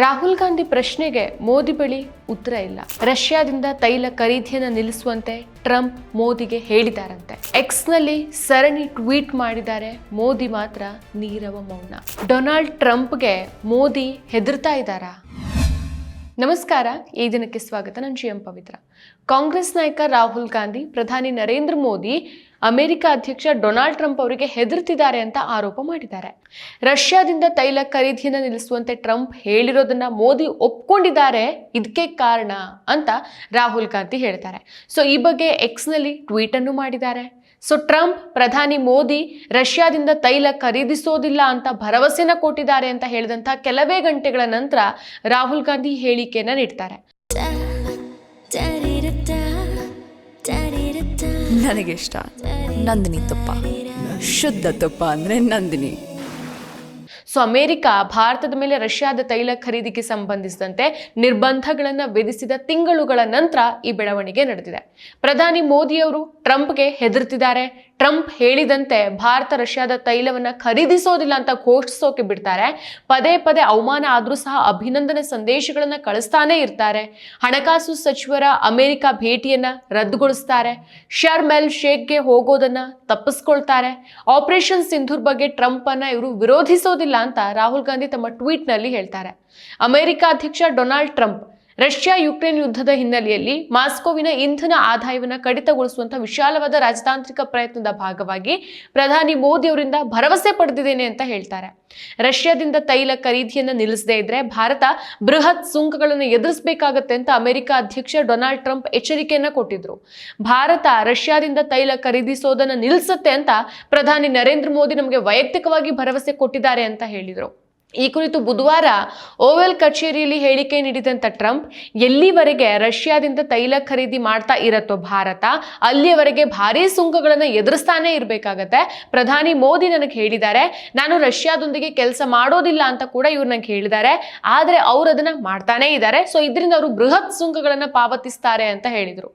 ರಾಹುಲ್ ಗಾಂಧಿ ಪ್ರಶ್ನೆಗೆ ಮೋದಿ ಬಳಿ ಉತ್ತರ ಇಲ್ಲ. ರಷ್ಯಾದಿಂದ ತೈಲ ಖರೀದಿಯನ್ನು ನಿಲ್ಲಿಸುವಂತೆ ಟ್ರಂಪ್ ಮೋದಿಗೆ ಹೇಳಿದಾರಂತೆ. ಎಕ್ಸ್ನಲ್ಲಿ ಸರಣಿ ಟ್ವೀಟ್ ಮಾಡಿದ್ದಾರೆ, ಮೋದಿ ಮಾತ್ರ ನೀರವ ಮೌನ. ಡೊನಾಲ್ಡ್ ಟ್ರಂಪ್ಗೆ ಮೋದಿ ಹೆದರ್ತಾ ಇದ್ದಾರಾ? ನಮಸ್ಕಾರ, ಈ ದಿನಕ್ಕೆ ಸ್ವಾಗತ. ನಾನು ಜಿ ಎಂ ಪವಿತ್ರ. ಕಾಂಗ್ರೆಸ್ ನಾಯಕ ರಾಹುಲ್ ಗಾಂಧಿ, ಪ್ರಧಾನಿ ನರೇಂದ್ರ ಮೋದಿ ಅಮೆರಿಕ ಅಧ್ಯಕ್ಷ ಡೊನಾಲ್ಡ್ ಟ್ರಂಪ್ ಅವರಿಗೆ ಹೆದರ್ತಿದ್ದಾರೆ ಅಂತ ಆರೋಪ ಮಾಡಿದ್ದಾರೆ. ರಷ್ಯಾದಿಂದ ತೈಲ ಖರೀದಿಯನ್ನು ನಿಲ್ಲಿಸುವಂತೆ ಟ್ರಂಪ್ ಹೇಳಿರೋದನ್ನ ಮೋದಿ ಒಪ್ಕೊಂಡಿದ್ದಾರೆ. ಇದಕ್ಕೆ ಕಾರಣ ಅಂತ ರಾಹುಲ್ ಗಾಂಧಿ ಹೇಳ್ತಾರೆ. ಸೊ ಈ ಬಗ್ಗೆ ಎಕ್ಸ್ನಲ್ಲಿ ಟ್ವೀಟ್ ಅನ್ನು ಮಾಡಿದ್ದಾರೆ. ಸೊ ಟ್ರಂಪ್ ಪ್ರಧಾನಿ ಮೋದಿ ರಷ್ಯಾದಿಂದ ತೈಲ ಖರೀದಿಸೋದಿಲ್ಲ ಅಂತ ಭರವಸೆನ ಕೊಟ್ಟಿದ್ದಾರೆ ಅಂತ ಹೇಳಿದಂಥ ಕೆಲವೇ ಗಂಟೆಗಳ ನಂತರ ರಾಹುಲ್ ಗಾಂಧಿ ಹೇಳಿಕೆಯನ್ನ ನೀಡ್ತಾರೆ. ನನಗಿಷ್ಟ ನಂದಿನಿ ತುಪ್ಪ. ಶುದ್ಧ ತುಪ್ಪ ಅಂದ್ರೆ ನಂದಿನಿ. ಸೊ ಅಮೆರಿಕ ಭಾರತದ ಮೇಲೆ ರಷ್ಯಾದ ತೈಲ ಖರೀದಿಗೆ ಸಂಬಂಧಿಸಿದಂತೆ ನಿರ್ಬಂಧಗಳನ್ನು ವಿಧಿಸಿದ ತಿಂಗಳುಗಳ ನಂತರ ಈ ಬೆಳವಣಿಗೆ ನಡೆದಿದೆ. ಪ್ರಧಾನಿ ಮೋದಿಯವರು ಟ್ರಂಪ್ಗೆ ಹೆದರ್ತಿದ್ದಾರೆ. ಟ್ರಂಪ್ ಹೇಳಿದಂತೆ ಭಾರತ ರಷ್ಯಾದ ತೈಲವನ್ನ ಖರೀದಿಸೋದಿಲ್ಲ ಅಂತ ಘೋಷಿಸೋಕೆ ಬಿಡ್ತಾರೆ. ಪದೇ ಪದೇ ಅವಮಾನ ಆದರೂ ಸಹ ಅಭಿನಂದನೆ ಸಂದೇಶಗಳನ್ನ ಕಳಿಸ್ತಾನೆ ಇರ್ತಾರೆ. ಹಣಕಾಸು ಸಚಿವರ ಅಮೆರಿಕ ಭೇಟಿಯನ್ನ ರದ್ದುಗೊಳಿಸ್ತಾರೆ. ಶರ್ಮ್ ಎಲ್ ಶೇಖ್ಗೆ ಹೋಗೋದನ್ನ ತಪ್ಪಿಸ್ಕೊಳ್ತಾರೆ. ಆಪರೇಷನ್ ಸಿಂಧೂರ್ ಬಗ್ಗೆ ಟ್ರಂಪ್ ಅನ್ನ ಇವರು ವಿರೋಧಿಸೋದಿಲ್ಲ ಅಂತ ರಾಹುಲ್ ಗಾಂಧಿ ತಮ್ಮ ಟ್ವೀಟ್ನಲ್ಲಿ ಹೇಳ್ತಾರೆ. ಅಮೆರಿಕ ಅಧ್ಯಕ್ಷ ಡೊನಾಲ್ಡ್ ಟ್ರಂಪ್ ರಷ್ಯಾ ಯುಕ್ರೇನ್ ಯುದ್ಧದ ಹಿನ್ನೆಲೆಯಲ್ಲಿ ಮಾಸ್ಕೋವಿನ ಇಂಧನ ಆದಾಯವನ್ನು ಕಡಿತಗೊಳಿಸುವಂತಹ ವಿಶಾಲವಾದ ರಾಜತಾಂತ್ರಿಕ ಪ್ರಯತ್ನದ ಭಾಗವಾಗಿ ಪ್ರಧಾನಿ ಮೋದಿ ಅವರಿಂದ ಭರವಸೆ ಪಡೆದಿದ್ದೇನೆ ಅಂತ ಹೇಳ್ತಾರೆ. ರಷ್ಯಾದಿಂದ ತೈಲ ಖರೀದಿಯನ್ನು ನಿಲ್ಲಿಸದೇ ಇದ್ರೆ ಭಾರತ ಬೃಹತ್ ಸುಂಕಗಳನ್ನು ಎದುರಿಸಬೇಕಾಗತ್ತೆ ಅಂತ ಅಮೆರಿಕ ಅಧ್ಯಕ್ಷ ಡೊನಾಲ್ಡ್ ಟ್ರಂಪ್ ಎಚ್ಚರಿಕೆಯನ್ನ ಕೊಟ್ಟಿದ್ರು. ಭಾರತ ರಷ್ಯಾದಿಂದ ತೈಲ ಖರೀದಿಸೋದನ್ನು ನಿಲ್ಲಿಸುತ್ತೆ ಅಂತ ಪ್ರಧಾನಿ ನರೇಂದ್ರ ಮೋದಿ ನಮಗೆ ವೈಯಕ್ತಿಕವಾಗಿ ಭರವಸೆ ಕೊಟ್ಟಿದ್ದಾರೆ ಅಂತ ಹೇಳಿದರು. ಈ ಕುರಿತು ಬುಧವಾರ ಓವೆಲ್ ಕಚೇರಿಯಲ್ಲಿ ಹೇಳಿಕೆ ನೀಡಿದಂಥ ಟ್ರಂಪ್, ಎಲ್ಲಿವರೆಗೆ ರಷ್ಯಾದಿಂದ ತೈಲ ಖರೀದಿ ಮಾಡ್ತಾ ಇರತ್ತೋ ಭಾರತ, ಅಲ್ಲಿಯವರೆಗೆ ಭಾರೀ ಸುಂಕಗಳನ್ನು ಎದುರಿಸ್ತಾನೆ ಇರಬೇಕಾಗತ್ತೆ. ಪ್ರಧಾನಿ ಮೋದಿ ನನಗೆ ಹೇಳಿದ್ದಾರೆ, ನಾನು ರಷ್ಯಾದೊಂದಿಗೆ ಕೆಲಸ ಮಾಡೋದಿಲ್ಲ ಅಂತ ಕೂಡ ಇವ್ರು ನನಗೆ ಹೇಳಿದ್ದಾರೆ, ಆದರೆ ಅವ್ರು ಅದನ್ನ ಮಾಡ್ತಾನೇ ಇದ್ದಾರೆ. ಸೊ ಇದರಿಂದ ಅವರು ಬೃಹತ್ ಸುಂಕಗಳನ್ನು ಪಾವತಿಸ್ತಾರೆ ಅಂತ ಹೇಳಿದರು.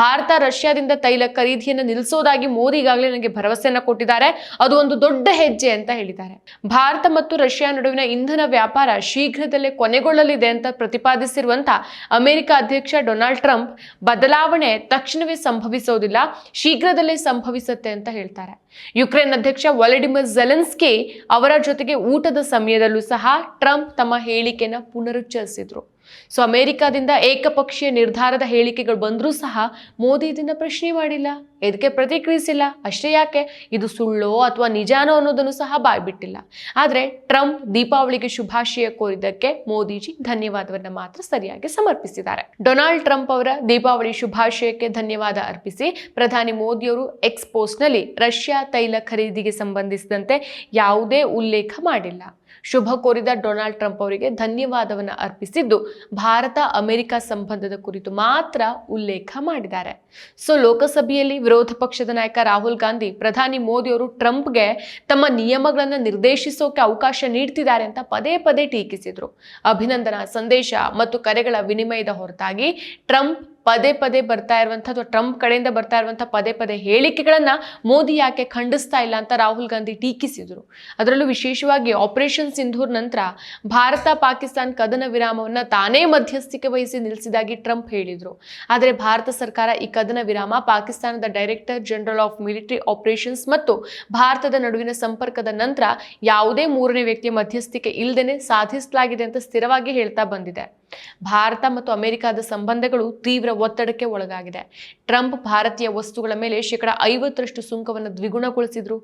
ಭಾರತ ರಷ್ಯಾದಿಂದ ತೈಲ ಖರೀದಿಯನ್ನು ನಿಲ್ಲಿಸೋದಾಗಿ ಮೋದಿ ಈಗಾಗಲೇ ನನಗೆ ಭರವಸೆಯನ್ನು ಕೊಟ್ಟಿದ್ದಾರೆ. ಅದು ಒಂದು ದೊಡ್ಡ ಹೆಜ್ಜೆ ಅಂತ ಹೇಳಿದ್ದಾರೆ. ಭಾರತ ಮತ್ತು ರಷ್ಯಾ ನಡುವಿನ ಇಂಧನ ವ್ಯಾಪಾರ ಶೀಘ್ರದಲ್ಲೇ ಕೊನೆಗೊಳ್ಳಲಿದೆ ಅಂತ ಪ್ರತಿಪಾದಿಸಿರುವಂತಹ ಅಮೆರಿಕ ಅಧ್ಯಕ್ಷ ಡೊನಾಲ್ಡ್ ಟ್ರಂಪ್ ಬದಲಾವಣೆ ತಕ್ಷಣವೇ ಸಂಭವಿಸೋದಿಲ್ಲ, ಶೀಘ್ರದಲ್ಲೇ ಸಂಭವಿಸುತ್ತೆ ಅಂತ ಹೇಳ್ತಾರೆ. ಯುಕ್ರೇನ್ ಅಧ್ಯಕ್ಷ ವಾಲಡಿಮಿರ್ ಜೆಲೆನ್ಸ್ಕಿ ಅವರ ಜೊತೆಗೆ ಊಟದ ಸಮಯದಲ್ಲೂ ಸಹ ಟ್ರಂಪ್ ತಮ್ಮ ಹೇಳಿಕೆಯನ್ನು ಪುನರುಚ್ಚರಿಸಿದ್ರು. ಸೊ ಅಮೆರಿಕಾದಿಂದ ಏಕಪಕ್ಷೀಯ ನಿರ್ಧಾರದ ಹೇಳಿಕೆಗಳು ಬಂದರೂ ಸಹ ಮೋದಿ ಇದನ್ನು ಪ್ರಶ್ನೆ ಮಾಡಿಲ್ಲ. ಇದಕ್ಕೆ ಪ್ರತಿಕ್ರಿಯಿಸಿಲ್ಲ? ಅಷ್ಟೇ ಯಾಕೆ? ಇದು ಸುಳ್ಳೋ ಅಥವಾ ನಿಜಾನೋ ಅನ್ನೋದನ್ನು ಸಹ ಬಾಯ್ಬಿಟ್ಟಿಲ್ಲ. ಆದರೆ ಟ್ರಂಪ್ ದೀಪಾವಳಿಗೆ ಶುಭಾಶಯ ಕೋರಿದ್ದಕ್ಕೆ ಮೋದಿಜಿ ಧನ್ಯವಾದವನ್ನು ಮಾತ್ರ ಸರಿಯಾಗಿ ಸಮರ್ಪಿಸಿದ್ದಾರೆ. ಡೊನಾಲ್ಡ್ ಟ್ರಂಪ್ ಅವರ ದೀಪಾವಳಿ ಶುಭಾಶಯಕ್ಕೆ ಧನ್ಯವಾದ ಅರ್ಪಿಸಿ ಪ್ರಧಾನಿ ಮೋದಿಯವರು ಎಕ್ಸ್ ಪೋಸ್ಟ್ನಲ್ಲಿ ರಷ್ಯಾ ತೈಲ ಖರೀದಿಗೆ ಸಂಬಂಧಿಸಿದಂತೆ ಯಾವುದೇ ಉಲ್ಲೇಖ ಮಾಡಿಲ್ಲ. ಶುಭ ಕೋರಿದ ಡೊನಾಲ್ಡ್ ಟ್ರಂಪ್ ಅವರಿಗೆ ಧನ್ಯವಾದವನ್ನು ಅರ್ಪಿಸಿದ್ದು ಭಾರತ ಅಮೆರಿಕ ಸಂಬಂಧದ ಕುರಿತು ಮಾತ್ರ ಉಲ್ಲೇಖ ಮಾಡಿದ್ದಾರೆ. ಸೊ ಲೋಕಸಭೆಯಲ್ಲಿ ವಿರೋಧ ಪಕ್ಷದ ನಾಯಕ ರಾಹುಲ್ ಗಾಂಧಿ, ಪ್ರಧಾನಿ ಮೋದಿ ಅವರು ಟ್ರಂಪ್ಗೆ ತಮ್ಮ ನಿಯಮಗಳನ್ನು ನಿರ್ದೇಶಿಸೋಕೆ ಅವಕಾಶ ನೀಡ್ತಿದ್ದಾರೆ ಅಂತ ಪದೇ ಪದೇ ಟೀಕಿಸಿದರು. ಅಭಿನಂದನಾ ಸಂದೇಶ ಮತ್ತು ಕರೆಗಳ ವಿನಿಮಯದ ಹೊರತಾಗಿ ಟ್ರಂಪ್ ಪದೇ ಪದೇ ಬರ್ತಾ ಇರುವಂಥ ಅಥವಾ ಟ್ರಂಪ್ ಕಡೆಯಿಂದ ಬರ್ತಾ ಇರುವಂಥ ಪದೇ ಪದೇ ಹೇಳಿಕೆಗಳನ್ನ ಮೋದಿ ಯಾಕೆ ಖಂಡಿಸ್ತಾ ಇಲ್ಲ ಅಂತ ರಾಹುಲ್ ಗಾಂಧಿ ಟೀಕಿಸಿದರು. ಅದರಲ್ಲೂ ವಿಶೇಷವಾಗಿ ಆಪರೇಷನ್ ಸಿಂಧೂರ್ ನಂತರ ಭಾರತ ಪಾಕಿಸ್ತಾನ್ ಕದನ ವಿರಾಮವನ್ನು ತಾನೇ ಮಧ್ಯಸ್ಥಿಕೆ ವಹಿಸಿ ನಿಲ್ಲಿಸಿದಾಗಿ ಟ್ರಂಪ್ ಹೇಳಿದರು. ಆದರೆ ಭಾರತ ಸರ್ಕಾರ ಈ ಕದನ ವಿರಾಮ ಪಾಕಿಸ್ತಾನದ director general of military operations ಮತ್ತು ಭಾರತದ ನಡುವಿನ ಸಂಪರ್ಕದ ನಂತರ ಯಾವುದೇ ಮೂರನೇ ವ್ಯಕ್ತಿಯ ಮಧ್ಯಸ್ಥಿಕೆ ಇಲ್ಲದೇನೆ ಸಾಧಿಸಲಾಗಿದೆ ಅಂತ ಸ್ಥಿರವಾಗಿ ಹೇಳ್ತಾ ಬಂದಿದೆ. ಭಾರತ ಮತ್ತು ಅಮೆರಿಕದ ಸಂಬಂಧಗಳು ತೀವ್ರ ಒತ್ತಡಕ್ಕೆ ಒಳಗಾಗಿದೆ. ಟ್ರಂಪ್ ಭಾರತೀಯ ವಸ್ತುಗಳ ಮೇಲೆ ಶೇಕಡ ಐವತ್ತರಷ್ಟು ಸುಂಕವನ್ನು ದ್ವಿಗುಣಗೊಳಿಸಿದ್ರು.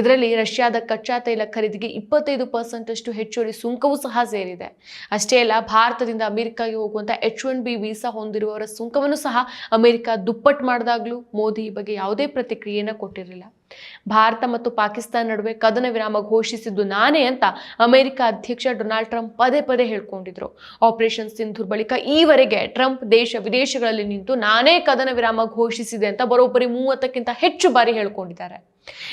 ಇದರಲ್ಲಿ ರಷ್ಯಾದ ಕಚ್ಚಾ ತೈಲ ಖರೀದಿಗೆ ಇಪ್ಪತ್ತೈದು ಪರ್ಸೆಂಟಷ್ಟು ಹೆಚ್ಚುವರಿ ಸುಂಕವೂ ಸಹ ಸೇರಿದೆ. ಅಷ್ಟೇ ಅಲ್ಲ, ಭಾರತದಿಂದ ಅಮೆರಿಕಾಗೆ ಹೋಗುವಂತಹ ಎಚ್ ಒನ್ ಬಿ ವೀಸಾ ಹೊಂದಿರುವವರ ಸುಂಕವನ್ನು ಸಹ ಅಮೆರಿಕ ದುಪ್ಪಟ್ಟು ಮಾಡಿದಾಗಲೂ ಮೋದಿ ಈ ಬಗ್ಗೆ ಯಾವುದೇ ಪ್ರತಿಕ್ರಿಯೆಯನ್ನು ಕೊಟ್ಟಿರಲಿಲ್ಲ. ಭಾರತ ಮತ್ತು ಪಾಕಿಸ್ತಾನ ನಡುವೆ ಕದನ ವಿರಾಮ ಘೋಷಿಸಿದ್ದು ನಾನೇ ಅಂತ ಅಮೆರಿಕ ಅಧ್ಯಕ್ಷ ಡೊನಾಲ್ಡ್ ಟ್ರಂಪ್ ಪದೇ ಪದೇ ಹೇಳ್ಕೊಂಡಿದ್ರು. ಆಪರೇಷನ್ ಸಿಂಧೂರ್ ಬಳಿಕ ಈವರೆಗೆ ಟ್ರಂಪ್ ದೇಶ ವಿದೇಶಗಳಲ್ಲಿ ನಿಂತು ನಾನೇ ಕದನ ವಿರಾಮ ಘೋಷಿಸಿದೆ ಅಂತ ಬರೋಬ್ಬರಿ ಮೂವತ್ತಕ್ಕಿಂತ ಹೆಚ್ಚು ಬಾರಿ ಹೇಳ್ಕೊಂಡಿದ್ದಾರೆ.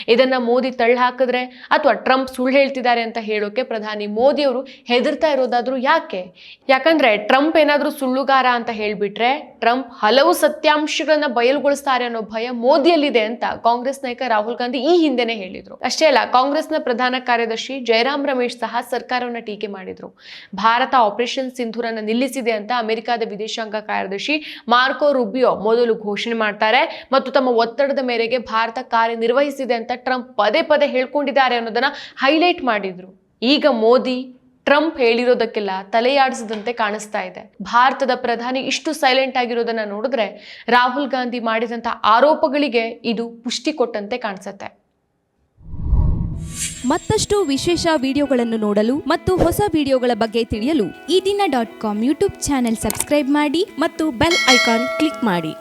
ಇದನ್ನ ಮೋದಿ ತಳ್ಳಾಕಿದ್ರೆ ಅಥವಾ ಟ್ರಂಪ್ ಸುಳ್ಳು ಹೇಳ್ತಿದ್ದಾರೆ ಅಂತ ಹೇಳೋಕೆ ಪ್ರಧಾನಿ ಮೋದಿ ಅವರು ಹೆದರ್ತಾ ಇರೋದಾದ್ರೂ ಯಾಕೆ? ಯಾಕಂದ್ರೆ ಟ್ರಂಪ್ ಏನಾದ್ರೂ ಸುಳ್ಳುಗಾರ ಅಂತ ಹೇಳ್ಬಿಟ್ರೆ ಟ್ರಂಪ್ ಹಲವು ಸತ್ಯಾಂಶಗಳನ್ನ ಬಯಲುಗೊಳಿಸ್ತಾರೆ ಅನ್ನೋ ಭಯ ಮೋದಿಯಲ್ಲಿದೆ ಅಂತ ಕಾಂಗ್ರೆಸ್ ನಾಯಕ ರಾಹುಲ್ ಗಾಂಧಿ ಈ ಹಿಂದೆನೆ ಹೇಳಿದ್ರು. ಅಷ್ಟೇ ಅಲ್ಲ, ಕಾಂಗ್ರೆಸ್ನ ಪ್ರಧಾನ ಕಾರ್ಯದರ್ಶಿ ಜಯರಾಮ್ ರಮೇಶ್ ಸಹ ಸರ್ಕಾರವನ್ನ ಟೀಕೆ ಮಾಡಿದ್ರು. ಭಾರತ ಆಪರೇಷನ್ ಸಿಂಧೂರನ್ನ ನಿಲ್ಲಿಸಿದೆ ಅಂತ ಅಮೆರಿಕದ ವಿದೇಶಾಂಗ ಕಾರ್ಯದರ್ಶಿ ಮಾರ್ಕೋ ರುಬಿಯೋ ಮೊದಲು ಘೋಷಣೆ ಮಾಡ್ತಾರೆ ಮತ್ತು ತಮ್ಮ ಒತ್ತಡದ ಮೇರೆಗೆ ಭಾರತ ಕಾರ್ಯನಿರ್ವಹಿಸಿದೆ ಅಂತ ಟ್ರಂಪ್ ಪದೇ ಪದೇ ಹೇಳ್ಕೊಂಡಿದ್ದಾರೆ ಅನ್ನೋದನ್ನ ಹೈಲೈಟ್ ಮಾಡಿದ್ರು. ಈಗ ಮೋದಿ ಟ್ರಂಪ್ ಹೇಳಿರೋದಕ್ಕೆಲ್ಲ ತಲೆಯಾಡಿಸಿದಂತೆ ಕಾಣಿಸ್ತಾ ಇದೆ. ಭಾರತದ ಪ್ರಧಾನಿ ಇಷ್ಟು ಸೈಲೆಂಟ್ ಆಗಿರೋದನ್ನ ನೋಡಿದ್ರೆ ರಾಹುಲ್ ಗಾಂಧಿ ಮಾಡಿದಂಥ ಆರೋಪಗಳಿಗೆ ಇದು ಪುಷ್ಟಿ ಕೊಟ್ಟಂತೆ ಕಾಣಿಸುತ್ತೆ. ಮತ್ತಷ್ಟು ವಿಶೇಷ ವಿಡಿಯೋಗಳನ್ನು ನೋಡಲು ಮತ್ತು ಹೊಸ ವಿಡಿಯೋಗಳ ಬಗ್ಗೆ ತಿಳಿಯಲು Eedina dot com YouTube channel subscribe ಮಾಡಿ ಮತ್ತು ಬೆಲ್ ಐಕಾನ್ ಕ್ಲಿಕ್ ಮಾಡಿ.